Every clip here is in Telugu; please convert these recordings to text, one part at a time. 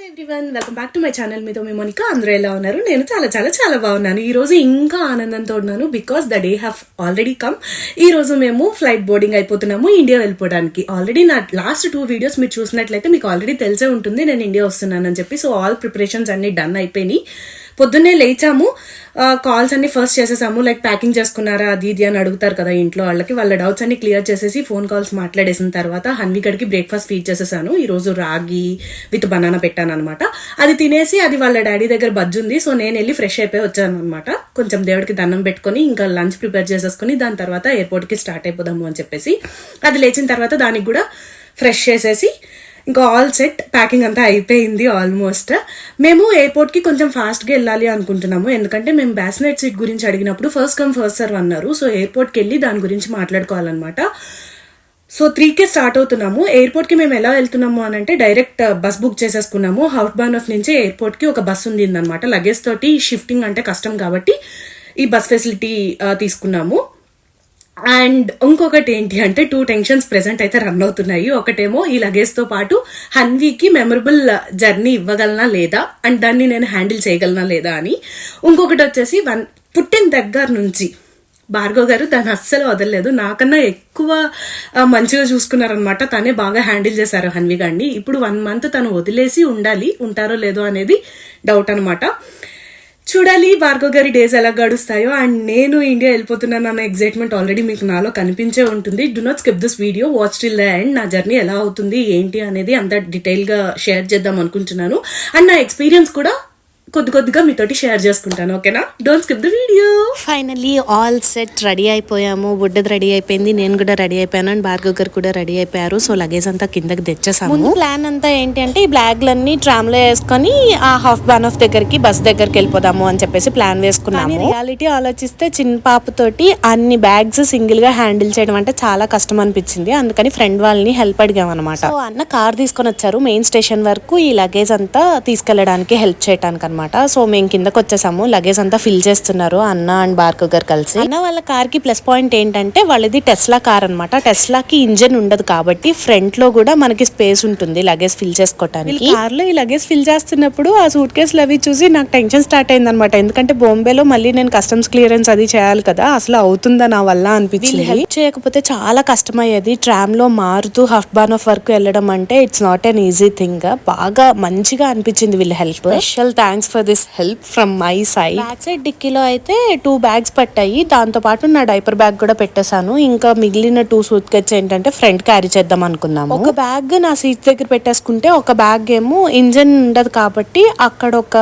Everyone welcome back to my channel మీతో మీ మోనిక. అందరూ ఎలా ఉన్నారు? నేను చాలా చాలా చాలా బాగున్నాను. ఈ రోజు ఇంకా ఆనందంతో ఉన్నాను because the day have already come ఈ రోజు మేము ఫ్లైట్ బోర్డింగ్ అయిపోతున్నాము ఇండియా వెళ్ళిపోవడానికి. ఆల్రెడీ నా లాస్ట్ టూ వీడియోస్ మీరు చూసినట్లయితే మీకు ఆల్రెడీ తెలిసే ఉంటుంది నేను ఇండియా వస్తున్నానని చెప్పి. సో ఆల్ ప్రిపరేషన్స్ అన్ని డన్ అయిపోయినాయి. పొద్దున్నే లేచాము. కాల్స్ అన్ని ఫస్ట్ చేసేసాము. లైక్ ప్యాకింగ్ చేసుకున్నారా అది ఇది అని అడుగుతారు కదా ఇంట్లో వాళ్ళకి. వాళ్ళ డౌట్స్ అన్ని క్లియర్ చేసేసి ఫోన్ కాల్స్ మాట్లాడేసిన తర్వాత హన్విగడికి బ్రేక్ఫాస్ట్ ఫీడ్ చేసేసాను. ఈరోజు రాగి విత్ బనానా పెట్టాను అనమాట అది తినేసి అది వాళ్ళ డాడీ దగ్గర బజ్జుంది సో నేను వెళ్ళి ఫ్రెష్ అయిపోయి వచ్చాను అనమాట కొంచెం దేవుడికి దండం పెట్టుకొని ఇంకా లంచ్ ప్రిపేర్ చేసేసుకుని దాని తర్వాత ఎయిర్పోర్ట్కి స్టార్ట్ అయిపోదాము అని చెప్పేసి. అది లేచిన తర్వాత దానికి కూడా ఫ్రెష్ చేసేసి ఇంకా ఆల్ సెట్ ప్యాకింగ్ అంతా అయిపోయింది ఆల్మోస్ట్ మేము ఎయిర్పోర్ట్కి కొంచెం ఫాస్ట్గా వెళ్ళాలి అనుకుంటున్నాము. ఎందుకంటే మేము బ్యాస్నెట్ సీట్ గురించి అడిగినప్పుడు ఫస్ట్ కమ్ ఫస్ట్ సర్వ్ అన్నారు. సో ఎయిర్పోర్ట్కి వెళ్ళి దాని గురించి మాట్లాడుకోవాలన్నమాట. సో త్రీకే స్టార్ట్ అవుతున్నాము. ఎయిర్పోర్ట్కి మేము ఎలా వెళ్తున్నాము అని అంటే డైరెక్ట్ బస్ బుక్ చేసేసుకున్నాము. హౌట్ బాన్ ఆఫ్ నుంచి ఎయిర్పోర్ట్కి ఒక బస్ ఉంది అనమాట లగేజ్ తోటి షిఫ్టింగ్ అంటే కష్టం కాబట్టి ఈ బస్ ఫెసిలిటీ uh, తీసుకున్నాము. అండ్ ఇంకొకటి ఏంటి అంటే టూ టెన్షన్స్ ప్రెసెంట్ అయితే రన్ అవుతున్నాయి. ఒకటేమో ఈ లగేజ్తో పాటు హన్వీకి మెమరబుల్ జర్నీ ఇవ్వగలనా లేదా? అండ్ దాన్ని నేను హ్యాండిల్ చేయగలనా లేదా అని. ఇంకొకటి వచ్చేసి వన్ పుట్టిన దగ్గర నుంచి భార్గవ్ గారు దాన్ని అస్సలు వదలలేదు. నాకన్నా ఎక్కువ మంచిగా చూసుకున్నారనమాట తనే బాగా హ్యాండిల్ చేశారు హన్వి గారిని. ఇప్పుడు వన్ మంత్ తను వదిలేసి ఉండాలి ఉంటారో లేదో అనేది డౌట్ అనమాట చూడాలి భార్గవ్ గారి డేస్ ఎలా గడుస్తాయో. అండ్ నేను ఇండియా వెళ్ళిపోతున్నాను అన్న ఎగ్జైట్మెంట్ ఆల్రెడీ మీకు నాలో కనిపించే ఉంటుంది. Do not skip this video watch till the end నా జర్నీ ఎలా అవుతుంది ఏంటి అనేది అంత డీటెయిల్గా షేర్ చేద్దాం అనుకుంటున్నాను. అండ్ నా ఎక్స్పీరియన్స్ కూడా కొద్ది కొద్దిగా మీతోటి షేర్ చేసుకుంటాను ఓకేనా don't skip the video finally all set ready అయిపోయాము. బుడ్డది రెడీ అయిపోయింది నేను కూడా రెడీ అయిపోయాను అండ్ భార్గవ్ గారు కూడా రెడీ అయిపోయారు. సో లగేజ్ అంతా కిందకి తెచ్చేసాము. ముందు ప్లాన్ అంతా ఏంటి అంటే ఈ బ్యాగ్లన్నీ ట్రామ్లో వేసుకొని ఆ హాఫ్ బాన్ ఆఫ్ దగ్గరికి బస్ దగ్గరికి వెళ్ళిపోదాము అని చెప్పేసి ప్లాన్ వేసుకున్నాము. రియాలిటీ ఆలోచిస్తే చిన్న పాపతోటి అన్ని బ్యాగ్స్ సింగిల్గా హ్యాండిల్ చేయడం అంటే చాలా కష్టం అనిపించింది. అందుకని ఫ్రెండ్ వాళ్ళని హెల్ప్ అడిగాం అనమాట సో అన్న కార్ తీసుకొని వచ్చారు. మెయిన్ స్టేషన్ వరకు ఈ లగేజ్ అంతా తీసుకెళ్ళడానికి హెల్ప్ చేయడానికి అనమాట సో మేము కిందకి వచ్చేసాము. లగేజ్ అంతా ఫిల్ చేస్తున్నారు అన్న అండ్ భార్గవ్ గారు కలిసి. అన్న వాళ్ళ కార్కి ప్లస్ పాయింట్ ఏంటంటే వాళ్ళది టెస్లా కార్ అనమాట టెస్లాకి ఇంజన్ ఉండదు కాబట్టి ఫ్రంట్లో కూడా మనకి స్పేస్ ఉంటుంది లగేజ్ ఫిల్ చేసుకోవటానికి కార్లో ఈ లగేజ్ ఫిల్ చేస్తున్నప్పుడు ఆ సూట్ కేసులు అవి చూసి నాకు టెన్షన్ స్టార్ట్ అయింది అనమాట ఎందుకంటే బాంబేలో మళ్ళీ నేను కస్టమ్స్ క్లియరెన్స్ అది చేయాలి కదా అసలు అవుతుందా నా వల్ల అనిపించింది. హెల్ప్ చేయకపోతే చాలా కష్టమయ్యేది. ట్రామ్లో మారుతూ హఫ్ బాన్ ఆఫ్ వరకు వెళ్ళడం అంటే it's not an easy thing బాగా మంచిగా అనిపించింది వీళ్ళ help. Special thanks for this help from my side back side డిక్కీలో అయితే టూ బ్యాగ్స్ పట్టాయి. దాంతో పాటు నా డైపర్ బ్యాగ్ కూడా పెట్టేశాను. ఇంకా మిగిలిన టూ సూట్ కేట్స్ ఏంటంటే ఫ్రంట్ క్యారీ చేద్దాం అనుకున్నాము. ఒక బ్యాగ్ నా సీట్ దగ్గర పెట్టేసుకుంటే ఒక బ్యాగ్ ఏమో ఇంజన్ ఉండదు కాబట్టి అక్కడ ఒక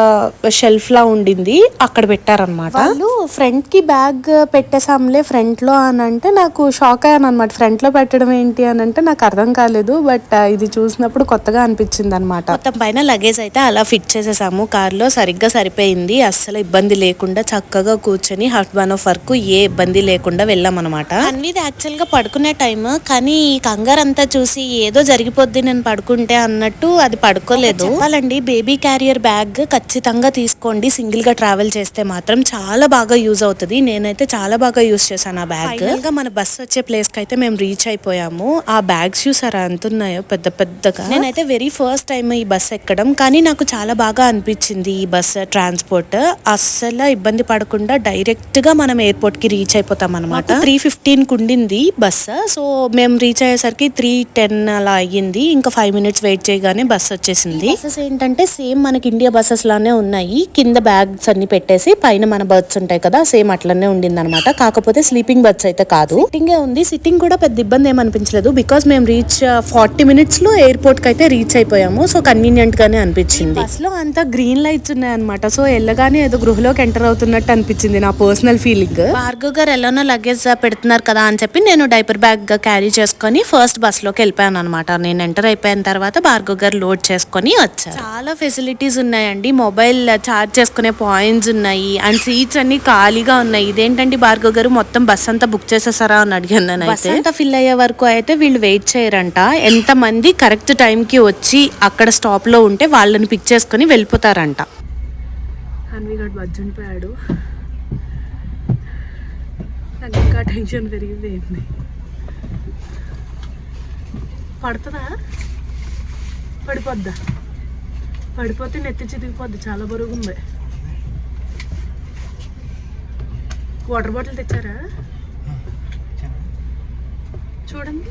షెల్ఫ్ లా ఉండింది. అక్కడ పెట్టారనమాట వాళ్ళు ఫ్రంట్కి బ్యాగ్ పెట్టేసాంలే ఫ్రంట్లో అని అంటే నాకు షాక్ అయ్యాను అనమాట ఫ్రంట్లో పెట్టడం ఏంటి అని అంటే నాకు అర్థం కాలేదు. బట్ ఇది చూసినప్పుడు కొత్తగా అనిపించింది అనమాట మొత్తం పైన లగేజ్ అయితే అలా ఫిట్ చేసేసాము. కార్లో సరిగ్గా సరిపోయింది. అస్సలు ఇబ్బంది లేకుండా చక్కగా కూర్చొని హట్ వన్ ఆఫ్ వరకు ఏ ఇబ్బంది లేకుండా వెళ్ళాం అనమాట అన్నిది యాక్చువల్గా పడుకునే టైం కానీ ఈ కంగారు అంతా చూసి ఏదో జరిగిపోద్ది నేను పడుకుంటే అన్నట్టు అది పడుకోలేదు. చెప్పాలండి. బేబీ క్యారియర్ బ్యాగ్ ఖచ్చితంగా తీసుకోండి. సింగిల్గా ట్రావెల్ చేస్తే మాత్రం చాలా బాగా యూజ్ అవుతుంది. నేనైతే చాలా బాగా యూజ్ చేశాను ఆ బ్యాగ్. గా మన బస్ వచ్చే ప్లేస్కి అయితే మేము రీచ్ అయిపోయాము. ఆ బ్యాగ్స్ చూసారా ఎంత ఉన్నాయో? పెద్ద పెద్దగా. నేనైతే వెరీ ఫస్ట్ టైం ఈ బస్ ఎక్కడం కానీ నాకు చాలా బాగా అనిపించింది. ఈ బస్ ట్రాన్స్పోర్ట్ అస్సలు ఇబ్బంది పడకుండా డైరెక్ట్గా మనం ఎయిర్పోర్ట్కి రీచ్ అయిపోతాం అనమాట త్రీ ఫిఫ్టీన్కు ఉండింది బస్. సో మేము రీచ్ అయ్యేసరికి త్రీ టెన్ అలా అయ్యింది. ఇంకా ఫైవ్ మినిట్స్ వెయిట్ చేయగానే బస్ వచ్చేసింది. బస్సెస్ ఏంటంటే సేమ్ మనకి ఇండియా బస్సెస్ లానే ఉన్నాయి. కింద బ్యాగ్స్ అన్ని పెట్టేసి పైన మన బర్త్స్ ఉంటాయి కదా సేమ్ అట్లనే ఉండింది అనమాట కాకపోతే స్లీపింగ్ బర్త్స్ అయితే కాదు. సిట్టింగే ఉంది. సిట్టింగ్ కూడా పెద్ద ఇబ్బంది ఏం అనిపించలేదు. బికాస్ మేము రీచ్ ఫార్టీ మినిట్స్లో ఎయిర్పోర్ట్కి అయితే రీచ్ అయిపోయాము. సో కన్వీనియంట్ గానే అనిపించింది. బస్లో అంతా గ్రీన్ లైట్స్ ఉన్నాయి అనమాట సో వెళ్ళగానే ఏదో గృహలోకి ఎంటర్ అవుతున్నట్టు అనిపించింది నా పర్సనల్ ఫీలింగ్ భార్గవ్ గారు ఎలానో లగేజ్ పెడుతున్నారు కదా అని చెప్పి నేను డైపర్ బ్యాగ్ క్యారీ చేసుకొని ఫస్ట్ బస్లోకి వెళ్ళిపోయాను అనమాట నేను ఎంటర్ అయిపోయిన తర్వాత భార్గవ్ గారు లోడ్ చేసుకొని వచ్చారు. చాలా ఫెసిలిటీస్ ఉన్నాయండి. మొబైల్ చార్జ్ చేసుకునే పాయింట్స్ ఉన్నాయి. అండ్ సీట్స్ అన్ని ఖాళీగా ఉన్నాయి. ఇదేంటండి భార్గవ్ గారు మొత్తం బస్ అంతా బుక్ చేసేసారా అని అడిగాను నేను బస్ అంతా ఫిల్ అయ్యే వరకు అయితే వీళ్ళు వెయిట్ చేయరంట. ఎంత మంది కరెక్ట్ టైం కి వచ్చి అక్కడ స్టాప్లో ఉంటే వాళ్ళని పిక్ చేసుకొని వెళ్ళిపోతారంట. హన్విగడ్ బజ్జునిపోయాడు నాకు ఇంకా టెన్షన్ పెరిగిపోయింది పడుతుందా? పడిపోద్దా? పడిపోతే నెత్తి చితికిపోద్ది చాలా బరువు ఉంది వాటర్ బాటిల్ తెచ్చారా? చూడండి.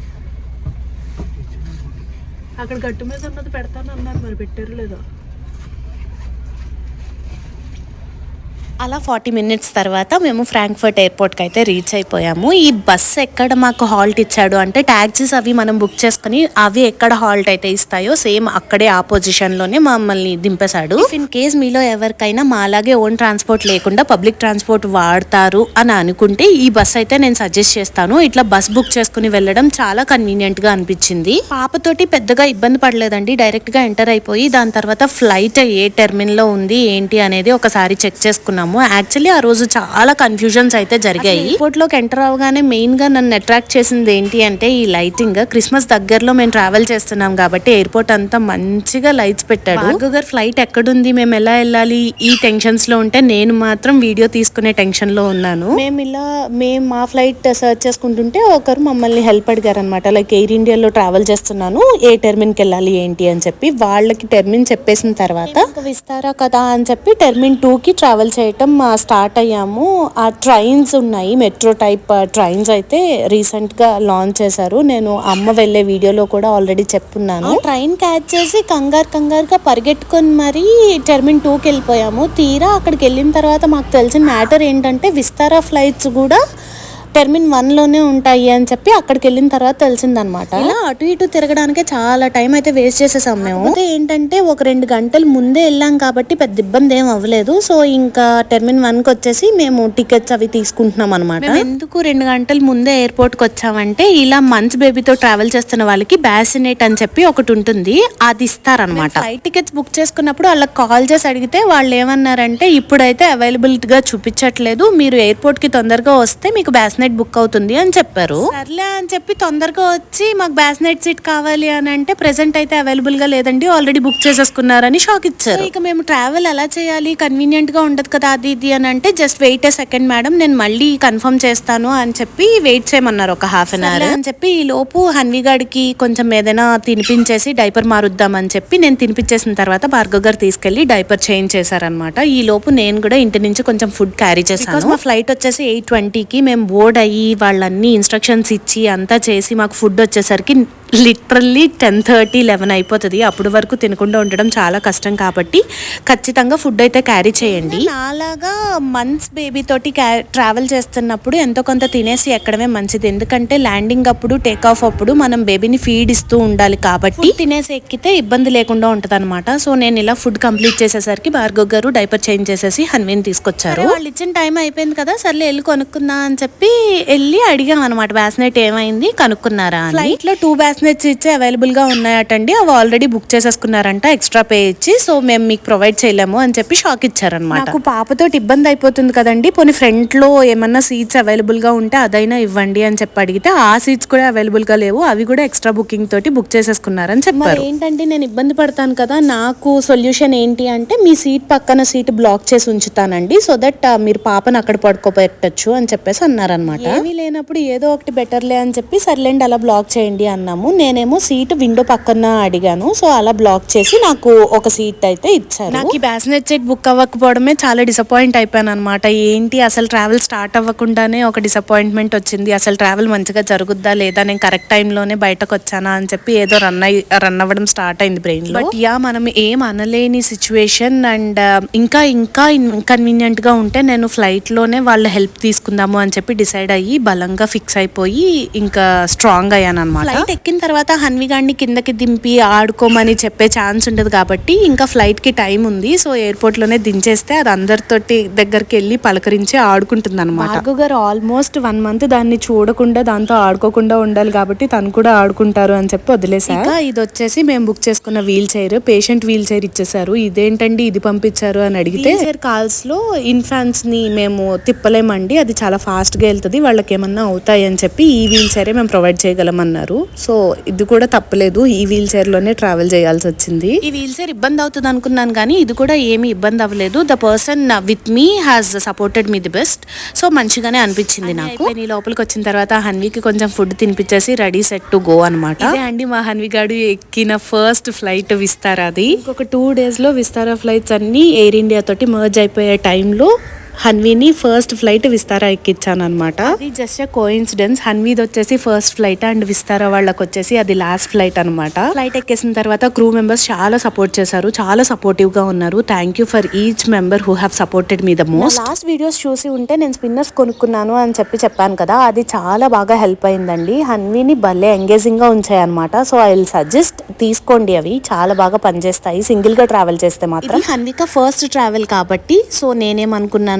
అక్కడ గట్టు మీద ఉన్నది పెడతాను అన్నారు మరి పెట్టారు లేదో. అలా ఫార్టీ మినిట్స్ తర్వాత మేము ఫ్రాంక్ఫర్ట్ ఎయిర్పోర్ట్కి అయితే రీచ్ అయిపోయాము. ఈ బస్ ఎక్కడ మాకు హాల్ట్ ఇచ్చాడు అంటే ట్యాక్సీస్ అవి మనం బుక్ చేసుకుని అవి ఎక్కడ హాల్ట్ అయితే ఇస్తాయో సేమ్ అక్కడే ఆ మమ్మల్ని దింపేశాడు. ఇన్ కేస్ మీలో ఎవరికైనా మాలాగే ఓన్ ట్రాన్స్పోర్ట్ లేకుండా పబ్లిక్ ట్రాన్స్పోర్ట్ వాడతారు అని అనుకుంటే ఈ బస్ అయితే నేను సజెస్ట్ చేస్తాను. ఇట్లా బస్ బుక్ చేసుకుని వెళ్ళడం చాలా కన్వీనియంట్గా అనిపించింది. పాపతోటి పెద్దగా ఇబ్బంది పడలేదండి. డైరెక్ట్గా ఎంటర్ అయిపోయి దాని తర్వాత ఫ్లైట్ ఏ టెర్మిన్లో ఉంది ఏంటి అనేది ఒకసారి చెక్ చేసుకున్నాము. యాక్చువల్లీ ఆ రోజు చాలా కన్ఫ్యూజన్స్ అయితే జరిగాయి. ఎయిర్పోర్ట్లోకి ఎంటర్ అవగానే మెయిన్గా నన్ను అట్రాక్ట్ చేసింది ఏంటి అంటే ఈ లైటింగ్ క్రిస్మస్ దగ్గరలో మేము ట్రావెల్ చేస్తున్నాం కాబట్టి ఎయిర్పోర్ట్ అంతా మంచిగా లైట్స్ పెట్టాడు. గారు ఫ్లైట్ ఎక్కడుంది? మేము ఎలా వెళ్ళాలి? ఈ టెన్షన్స్లో ఉంటే నేను మాత్రం వీడియో తీసుకునే టెన్షన్లో ఉన్నాను. మేము ఇలా మేము మా ఫ్లైట్ సర్చ్ చేసుకుంటుంటే ఒకరు మమ్మల్ని హెల్ప్ అడిగారు అనమాట లైక్ ఎయిర్ ఇండియాలో ట్రావెల్ చేస్తున్నాను ఏ టెర్మిన్కి వెళ్ళాలి ఏంటి అని చెప్పి. వాళ్ళకి టెర్మిన్ చెప్పేసిన తర్వాత విస్తారా కదా? అని చెప్పి టెర్మిన్ టూ కి ట్రావెల్ చేయటం మొత్తం స్టార్ట్ అయ్యాము. ఆ ట్రైన్స్ ఉన్నాయి. మెట్రో టైప్ ట్రైన్స్ అయితే రీసెంట్గా లాంచ్ చేశారు. నేను అమ్మ వెళ్ళే వీడియోలో కూడా ఆల్రెడీ చెప్పున్నాను. ట్రైన్ క్యాచ్ చేసి కంగారు కంగారుగా పరిగెట్టుకొని మరీ టెర్మిన్ టూకి వెళ్ళిపోయాము. తీరా అక్కడికి వెళ్ళిన తర్వాత మాకు తెలిసిన మ్యాటర్ ఏంటంటే విస్తారా ఫ్లైట్స్ కూడా టెర్మిన్ వన్లోనే ఉంటాయి అని చెప్పి అక్కడికి వెళ్ళిన తర్వాత తెలిసిందనమాట. ఇలా అటు ఇటు తిరగడానికే చాలా టైం అయితే వేస్ట్ చేసేసాం మేము. ఏంటంటే ఒక రెండు గంటలు ముందే వెళ్ళాం కాబట్టి పెద్ద ఇబ్బంది ఏం అవ్వలేదు. సో ఇంకా టెర్మిన్ వన్కి వచ్చేసి మేము టికెట్స్ అవి తీసుకుంటున్నాం అనమాట. ఎందుకు రెండు గంటల ముందే ఎయిర్పోర్ట్కి వచ్చామంటే ఇలా మంత్స్ బేబీతో ట్రావెల్ చేస్తున్న వాళ్ళకి బ్యాసినేట్ అని చెప్పి ఒకటి ఉంటుంది. అది ఇస్తారనమాట. ఫ్లైట్ టికెట్స్ బుక్ చేసుకున్నప్పుడు వాళ్ళకి కాల్ చేసి అడిగితే వాళ్ళు ఏమన్నారంటే ఇప్పుడైతే అవైలబుల్గా చూపించట్లేదు. మీరు ఎయిర్పోర్ట్కి తొందరగా వస్తే మీకు బ్యాసినేట్ బుక్ అవుతుంది అని చెప్పారు. సర్లే అని చెప్పి తొందరగా వచ్చి మాకు బ్యాసినేట్ సీట్ కావాలి అని అంటే ప్రెసెంట్ అయితే అవైలబుల్గా లేదండి ఆల్రెడీ బుక్ చేసేసుకున్నారని షాక్ ఇచ్చారు. ఇక మేము ట్రావెల్ ఎలా చేయాలి? కన్వీనియంట్గా ఉండదు కదా అది ఇది అని అంటే just wait a second madam నేను మళ్ళీ కన్ఫర్మ్ చేస్తాను అని చెప్పి వెయిట్ చేయమన్నారు ఒక హాఫ్ అన్ అవర్. అని చెప్పి ఈ లోపు హన్విగాడికి కొంచెం ఏదైనా తినిపించేసి డైపర్ మారుద్దాం అని చెప్పి నేను తినిపించేసిన తర్వాత భార్గవ్ గారు తీసుకెళ్ళి డైపర్ చేంజ్ చేశారనమాట ఈ లోపు నేను కూడా ఇంటి నుంచి కొంచెం ఫుడ్ క్యారీ చేశాను. మా ఫ్లైట్ వచ్చేసి ఎయిట్ ట్వంటీకి మేము బోర్డ్ అయ్యి వాళ్ళన్ని ఇన్స్ట్రక్షన్స్ ఇచ్చి అంతా చేసి మాకు ఫుడ్ వచ్చేసరికి లిటరల్లీ టెన్ థర్టీ లెవెన్ అయిపోతుంది. అప్పుడు వరకు తినకుండా ఉండడం చాలా కష్టం కాబట్టి ఖచ్చితంగా ఫుడ్ అయితే క్యారీ చేయండి. నాలాగా మంత్స్ బేబీ తోటి ట్రావెల్ చేస్తున్నప్పుడు ఎంతో కొంత తినేసి ఎక్కడమే మంచిది. ఎందుకంటే ల్యాండింగ్ అప్పుడు టేక్ ఆఫ్ అప్పుడు మనం బేబీని ఫీడ్ ఇస్తూ ఉండాలి కాబట్టి తినేసి ఎక్కితే ఇబ్బంది లేకుండా ఉంటది సో నేను ఇలా ఫుడ్ కంప్లీట్ చేసేసరికి భార్గవ్ గారు డైపర్ చేంజ్ చేసేసి హన్వీని తీసుకొచ్చారు. వాళ్ళు ఇచ్చిన టైం అయిపోయింది కదా సర్లే వెళ్ళి కొనుక్కుందా అని చెప్పి వెళ్ళి అడిగాం అనమాట బ్యాస్నెట్ ఏమైంది? కనుక్కున్నారా ఫ్లైట్లో టూ బ్యాస్నెట్స్ ఇచ్చి అవైలబుల్గా ఉన్నాయటండి. అవి ఆల్రెడీ బుక్ చేసేసుకున్నారంట ఎక్స్ట్రా పే ఇచ్చి. సో మేము మీకు ప్రొవైడ్ చేయలేము అని చెప్పి షాక్ ఇచ్చారనమాట. నాకు పాపతో ఇబ్బంది అయిపోతుంది కదండి. పోనీ ఫ్రంట్లో ఏమన్నా సీట్స్ అవైలబుల్గా ఉంటే అదైనా ఇవ్వండి అని చెప్పి అడిగితే ఆ సీట్స్ కూడా అవైలబుల్గా లేవు. అవి కూడా ఎక్స్ట్రా బుకింగ్ తోటి బుక్ చేసేసుకున్నారని చెప్పారు. ఏంటంటే నేను ఇబ్బంది పడతాను కదా. నాకు సొల్యూషన్ ఏంటి అంటే మీ సీట్ పక్కన సీట్ బ్లాక్ చేసి ఉంచుతానండి. సో దట్ మీరు పాపను అక్కడ పడుకోబెట్టచ్చు అని చెప్పేసి అన్నారనమాట. ఏమీ లేనప్పుడు ఏదో ఒకటి బెటర్లే అని చెప్పి సర్లేండి అలా బ్లాక్ చేయండి అన్నాము. నేనేమో సీట్ విండో పక్కన అడిగాను. సో అలా బ్లాక్ చేసి నాకు ఒక సీట్ అయితే ఇచ్చారు. నాకు ఈ బ్యాసినెట్ సీట్ బుక్ అవ్వకపోవడమే చాలా డిసప్పాయింట్ అయిపోయాను అనమాట ఏంటి? అసలు ట్రావెల్ స్టార్ట్ అవ్వకుండానే ఒక డిసప్పాయింట్మెంట్ వచ్చింది. అసలు ట్రావెల్ మంచిగా జరుగుద్దా లేదా? నేను కరెక్ట్ టైంలోనే బయటకు వచ్చానా అని చెప్పి ఏదో రన్ అయ్యి రన్ అవ్వడం స్టార్ట్ అయింది బ్రెయిన్లో. బట్ యా మనం ఏం అనలేని సిచ్యువేషన్ అండ్ ఇంకా ఇంకా ఇన్కన్వీనియంట్గా ఉంటే నేను ఫ్లైట్లోనే వాళ్ళ హెల్ప్ తీసుకుందాము అని చెప్పి డిసైడ్ అయ్యి బలంగా ఫిక్స్ అయిపోయి ఇంకా స్ట్రాంగ్ అయ్యాను అనమాట ఫ్లైట్ ఎక్కిన తర్వాత హన్వి గాడిని కిందకి దింపి ఆడుకోమని చెప్పే ఛాన్స్ ఉండదు కాబట్టి ఇంకా ఫ్లైట్కి టైం ఉంది. సో ఎయిర్పోర్ట్లోనే దించేస్తే అది అందరితోటి దగ్గరికి వెళ్ళి పలకరించి ఆడుకుంటుంది అనమాట గారు ఆల్మోస్ట్ వన్ మంత్ దాన్ని చూడకుండా దాంతో ఆడుకోకుండా ఉండాలి కాబట్టి తను కూడా ఆడుకుంటారు అని చెప్పి వదిలేసాక ఇది వచ్చేసి మేము బుక్ చేసుకున్న wheelchair patient wheelchair ఇచ్చేసారు ఇదేంటండి ఇది పంపించారు అని అడిగితే చైర్ కాల్స్లో ఇన్ఫాన్స్ని మేము తిప్పలేమండి. అది చాలా ఫాస్ట్గా వెళ్తుంది. వాళ్ళకి ఏమన్నా అవుతాయి అని చెప్పి ఈ వీల్ చైరే మేము ప్రొవైడ్ చేయగలమన్నారు. సో ఇది కూడా తప్పలేదు. ఈ వీల్ చైర్లోనే ట్రావెల్ చేయాల్సి వచ్చింది ఈ వీల్ చైర్ ఇబ్బంది అవుతుంది అనుకున్నాను కానీ ఇది కూడా ఏమీ ఇబ్బంది అవ్వలేదు the person with me has supported me the best so మంచిగానే అనిపించింది నాకు. నీ లోపలికి వచ్చిన తర్వాత హన్వికి కొంచెం ఫుడ్ తినిపించేసి రెడీ సెట్ టు గో అనమాట అండి మా హన్వి గాడు ఎక్కిన ఫస్ట్ ఫ్లైట్ విస్తారా అది ఇంకొక టూ డేస్లో విస్తారా ఫ్లైట్స్ అన్ని ఎయిర్ ఇండియా తోటి మర్జ్ అయిపోయే టైంలో హన్వీని ఫస్ట్ ఫ్లైట్ విస్తారా ఎక్కించాను అనమాట అది జస్ట్ కోయిన్సిడెన్స్ హన్వీది వచ్చేసి ఫస్ట్ ఫ్లైట్ అండ్ విస్తారా వాళ్ళకి వచ్చేసి అది లాస్ట్ ఫ్లైట్ అనమాట ఫ్లైట్ ఎక్కేసిన తర్వాత క్రూ మెంబర్స్ చాలా సపోర్ట్ చేశారు. చాలా సపోర్టివ్గా ఉన్నారు. Thank you for each member who have supported me the most last videos చూసి ఉంటే నేను స్పిన్నర్స్ కొనుక్కున్నాను అని చెప్పి చెప్పాను కదా అది చాలా బాగా హెల్ప్ అయిందండి. హన్వీని భలే ఎంగేజింగ్గా ఉంచాయి అనమాట సో ఐ విల్ సజెస్ట్ తీసుకోండి అవి. చాలా బాగా పనిచేస్తాయి. సింగిల్గా ట్రావెల్ చేస్తే మాత్రం. హన్విక ఫస్ట్ ట్రావెల్ కాబట్టి సో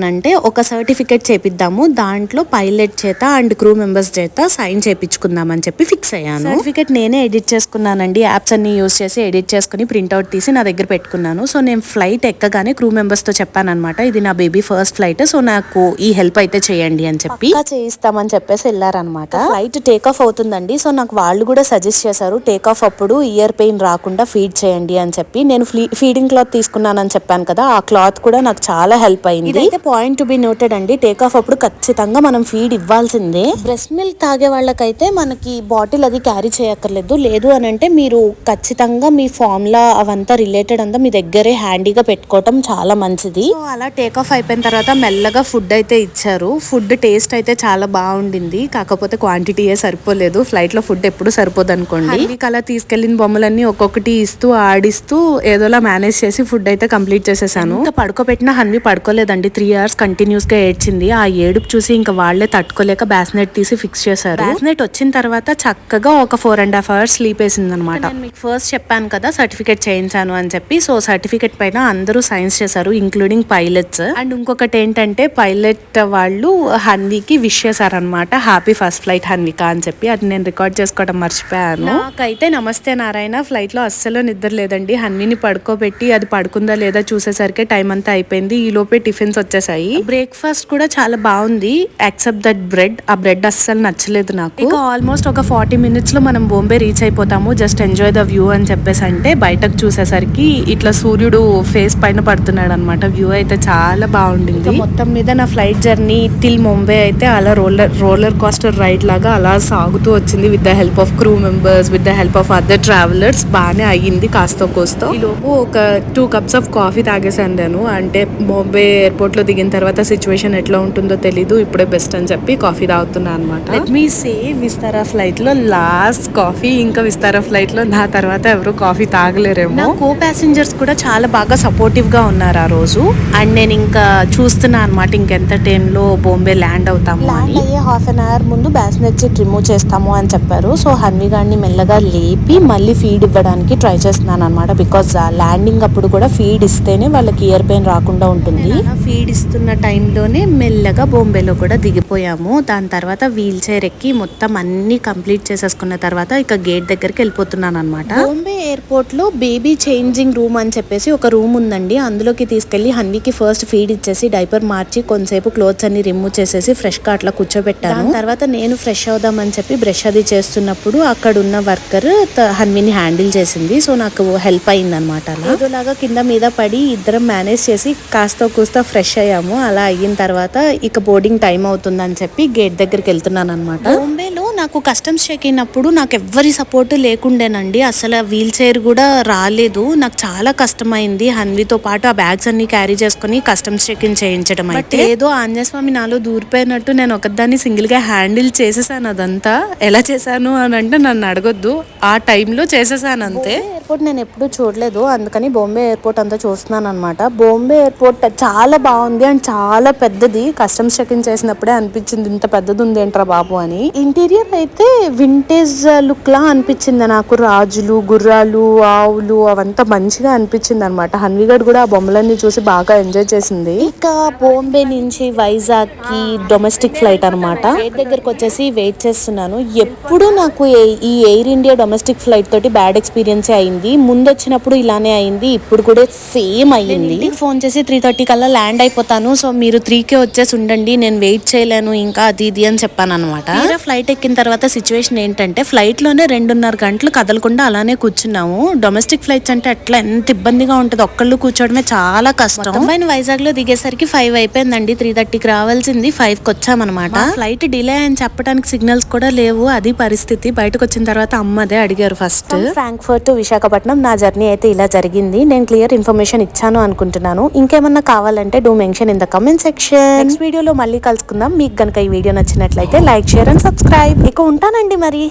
నేనేమనుకున్నానంటే ఒక సర్టిఫికేట్ చేపిద్దాము. దాంట్లో పైలట్ చేత అండ్ క్రూ మెంబర్స్ చేత సైన్ చేపించుకుందాం అని చెప్పి ఫిక్స్ అయ్యాను. సర్టిఫికేట్ నేనే ఎడిట్ చేసుకున్నానండి. యాప్స్ అన్ని యూస్ చేసి ఎడిట్ చేసుకుని ప్రింట్అవుట్ తీసి నా దగ్గర పెట్టుకున్నాను. సో నేను ఫ్లైట్ ఎక్కగానే క్రూ మెంబర్స్తో చెప్పాను అనమాట ఇది నా బేబీ ఫస్ట్ ఫ్లైట్. సో నాకు ఈ హెల్ప్ అయితే చేయండి అని చెప్పి చేయిస్తామని చెప్పేసి వెళ్ళారనమాట ఫ్లైట్ టేక్ ఆఫ్ అవుతుందండి. సో నాకు వాళ్ళు కూడా సజెస్ట్ చేశారు టేక్ ఆఫ్ అప్పుడు ఇయర్ పెయిన్ రాకుండా ఫీడ్ చేయండి అని చెప్పి. నేను ఫీడింగ్ క్లాత్ తీసుకున్నానని చెప్పాను కదా ఆ క్లాత్ కూడా నాకు చాలా హెల్ప్ అయింది. ఇదైతే పాయింట్ టు బి నోటెడ్ అండి. టేక్ ఆఫ్ అప్పుడు ఖచ్చితంగా మనం ఫీడ్ ఇవ్వాల్సిందే. బ్రెస్ట్ మిల్క్ తాగే వాళ్ళకైతే మనకి బాటిల్ అది క్యారీ చేయక్కర్లేదు. లేదు అని అంటే మీరు ఖచ్చితంగా మీ ఫార్ములా అవంతా రిలేటెడ్ అంతా మీ దగ్గరే హ్యాండీగా పెట్టుకోవటం చాలా మంచిది. అలా టేక్ ఆఫ్ అయిపోయిన తర్వాత మెల్లగా ఫుడ్ అయితే ఇచ్చారు. ఫుడ్ టేస్ట్ అయితే చాలా బాగుండింది. కాకపోతే క్వాంటిటీయే సరిపోలేదు. ఫ్లైట్లో ఫుడ్ ఎప్పుడు సరిపోదు అనుకోండి. మీకు అలా తీసుకెళ్ళిన బొమ్మలన్నీ ఒక్కొక్కటి ఇస్తూ ఆడిస్తూ ఏదోలా మేనేజ్ చేసి ఫుడ్ అయితే కంప్లీట్ చేసేసాను. ఇంకా పడుకోబెట్టిన హన్వి పడుకోలేదండి. త్రీ అవర్స్ కంటిన్యూస్గా ఏడ్చింది. ఆ ఏడుపు చూసి ఇంకా వాళ్ళే తట్టుకోలేక బ్యాస్నెట్ తీసి ఫిక్స్ చేశారు. బ్యాస్నెట్ వచ్చిన తర్వాత చక్కగా ఒక four and half hours sleep వేసింది అనమాట నేను మీకు ఫస్ట్ చెప్పాను కదా సర్టిఫికేట్ చేయించాను అని చెప్పి. సో సర్టిఫికేట్ పైన అందరూ సైన్స్ చేశారు ఇంక్లూడింగ్ పైలట్స్ అండ్ ఇంకొకటి ఏంటంటే పైలట్ వాళ్ళు హన్వికి విష్ చేశారనమాట. హ్యాపీ ఫస్ట్ ఫ్లైట్ హన్విక అని చెప్పి. అది నేను రికార్డ్ చేసుకోవడం మర్చిపోయాను. నాకైతే నమస్తే నారాయణ ఫ్లైట్లో అస్సలు నిద్ర లేదండి. హన్విని పడుకోబెట్టి అది పడుకుందా లేదా చూసేసరికి టైం అంతా అయిపోయింది. ఈ లోపే టిఫిన్స్ వచ్చేసాయి. బ్రేక్ఫాస్ట్ కూడా చాలా బాగుంది. ఎక్సెప్ట్ దట్ బ్రెడ్ ఆ బ్రెడ్ అస్సలు నచ్చలేదు నాకు. ఇక ఆల్మోస్ట్ ఒక ఫార్టీ మినిట్స్లో మనం బాంబే రీచ్ అయిపోతాము. జస్ట్ ఎంజాయ్ ద వ్యూ అని చెప్పేసి అంటే బయటకు చూసేసరికి ఇట్లా సూర్యుడు ఫేస్ పైన పడుతున్నాడు అనమాట వ్యూ అయితే చాలా బాగుండింది. మొత్తం మీద నా ఫ్లైట్ జర్నీ టిల్ ముంబై అయితే అలా రోలర్ రోలర్ కాస్టర్ రైడ్ లాగా అలా సాగుతూ వచ్చింది with the help of crew members with the help of other travelers బాగానే అయ్యింది కాస్త కోస్తో. ఈ లోపు ఒక టూ కప్స్ ఆఫ్ కాఫీ తాగేసాను నేను. అంటే బాంబే ఎయిర్పోర్ట్లో దిగిన తర్వాత సిచ్యువేషన్ ఎట్లా ఉంటుందో తెలీదు. ఇప్పుడే బెస్ట్ అని చెప్పి కాఫీ తాగుతున్నా అనమాట మీ సే విస్తారా ఫ్లైట్లో లాస్ట్ కాఫీ ఇంకా విస్తారా ఫ్లైట్లో నా తర్వాత ఎవరు కాఫీ తాగలేరేమో. నా కో ప్యాసింజర్స్ కూడా చాలా బాగా సపోర్టివ్గా ఉన్నారు ఆ రోజు. అండ్ నేను ఇంకా చూస్తున్నా అనమాట ఇంకెంత టైం లో బాంబే ల్యాండ్ అవుతాము ల్యాండ్ అయ్యే హాఫ్ అన్ అవర్ ముందు బ్యాస్నెట్ సీట్ రిమూవ్ చేస్తాము అని చెప్పారు. సో హన్వి గారిని మెల్లగా లేపి మళ్ళీ ఫీడ్ ఇవ్వడానికి ట్రై చేస్తున్నాను అనమాట బికాస్ ల్యాండింగ్ అప్పుడు కూడా ఫీడ్ ఇస్తేనే వాళ్ళకి ఇయర్ పెయిన్ రాకుండా ఉంటుంది. ఫీడ్ ఇస్తున్న టైంలోనే మెల్లగా బొంబేలో కూడా దిగిపోయాము. దాని తర్వాత వీల్ చైర్ ఎక్కి మొత్తం అన్ని కంప్లీట్ చేసేసుకున్న తర్వాత ఇక గేట్ దగ్గరికి వెళ్ళిపోతున్నాను అనమాట బాంబే ఎయిర్పోర్ట్లో బేబీ చేంజింగ్ రూమ్ అని చెప్పేసి ఒక రూమ్ ఉందండి. అందులోకి తీసుకెళ్ళి హన్వికి ఫస్ట్ ఫీడ్ ఇచ్చేసి డైపర్ మార్చి కొంతసేపు క్లోత్స్ అన్ని రిమూవ్ చేసేసి ఫ్రెష్గా అట్లా కూర్చోబెట్టాను. తర్వాత నేను ఫ్రెష్ అవుదామని చెప్పి బ్రష్ అది చేస్తున్నప్పుడు అక్కడ ఉన్న వర్కర్ హన్విని హ్యాండిల్ చేసింది. సో నాకు హెల్ప్ అయింది అనమాట కింద మీద పడి ఇద్దరం మేనేజ్ చేసి కాస్త కూస్త ఫ్రెష్ అయ్యాము. అలా అయిన తర్వాత ఇక బోర్డింగ్ టైం అవుతుంది అని చెప్పి గేట్ దగ్గరికి వెళ్తున్నాను అనమాట బాంబేలో నాకు కస్టమ్స్ చెక్ అయినప్పుడు నాకు ఎవ్వరి సపోర్ట్ లేకుండేనండి. అసలు వీల్ చైర్ కూడా రాలేదు. నాకు చాలా కష్టమైంది. హన్వితో పాటు ఆ బ్యాగ్స్ అన్ని క్యారీ చేసుకుని కస్టమ్స్ చెక్ ఇన్ చేయించడం అయితే. ఏదో ఆంజస్వామి నాలో దూరిపోయినట్టు నేను ఒకదాన్ని సింగిల్గా హ్యాండిల్ చేసేసాను అదంతా. ఎలా చేశాను అని అంటే నన్ను అడగొద్దు. ఆ టైంలో చేసేసాను అంతే. ఎయిర్పోర్ట్ నేను ఎప్పుడూ చూడలేదు. అందుకని బాంబే ఎయిర్పోర్ట్ అంతా చూస్తున్నాను అనమాట బాంబే ఎయిర్పోర్ట్ చాలా బాగుంది. అండ్ చాలా పెద్దది. కస్టమ్స్ చెక్ ఇన్ చేసినప్పుడే అనిపించింది ఇంత పెద్దది ఉంది ఏంట్రా బాబు అని. ఇంటీరియర్ అయితే వింటేజ్ లుక్ లా అనిపించింది నాకు. రాజులు గుర్రాలు ఆవులు అవంతా మంచిగా అనిపించింది అనమాట హన్విగడ్ కూడా ఆ బొమ్మలన్నీ చూసి బాగా ఎంజాయ్ చేసింది. ఇక బాంబే నుంచి వైజాగ్కి డొమెస్టిక్ ఫ్లైట్ అనమాట దగ్గరకు వచ్చేసి వెయిట్ చేస్తున్నాను. ఎప్పుడు నాకు ఏ- ఈ ఎయిర్ ఇండియా డొమెస్టిక్ ఫ్లైట్ తోటి బ్యాడ్ ఎక్స్పీరియన్స్ అయింది. ముందు వచ్చినప్పుడు ఇలానే అయింది ఇప్పుడు కూడా సేమ్ అయ్యింది. ఫోన్ చేసి త్రీ థర్టీ కల్లా ల్యాండ్ అయిపోతాను సో మీరు త్రీకే వచ్చేసి ఉండండి. నేను వెయిట్ చేయలేను. ఇంకా అది ఇది అని చెప్పాను అనమాట ఫ్లైట్ ఎక్కిన తర్వాత సిచ్యువేషన్ ఏంటంటే ఫ్లైట్లోనే రెండున్నర గంటలు కదలకుండా అలానే కూర్చున్నాము. డొమెస్టిక్ ఫ్లైట్స్ అంటే అట్లా ఎంత ఇబ్బందిగా ఉంటుంది. ఒక్కళ్ళు కూర్చోవడమే చాలా కష్టం. పైన వైజాగ్లో దిగేసరికి ఫైవ్ అయిపోయిందండి. త్రీ థర్టీకి రావాల్సింది. ఫైవ్కి వచ్చామన్నమాట ఫ్లైట్ డిలే అని చెప్పడానికి సిగ్నల్స్ కూడా లేవు. అది పరిస్థితి. బయటకు వచ్చిన తర్వాత అమ్మదే అడిగారు ఫస్ట్. ఫ్రాంక్ఫర్ట్ టు విశాఖపట్నం నా జర్నీ అయితే ఇలా జరిగింది. నేను క్లియర్ ఇన్ఫర్మేషన్ ఇచ్చాను అనుకుంటున్నాను. ఇంకేమన్నా కావాలంటే do mention in the comment section next వీడియోలో మళ్ళీ కలుసుకుందాం. మీకు గనుక ఈ వీడియో నచ్చినట్లయితే లైక్ షేర్ అండ్ సబ్స్క్రైబ్ ఇక ఉంటానండి మరి.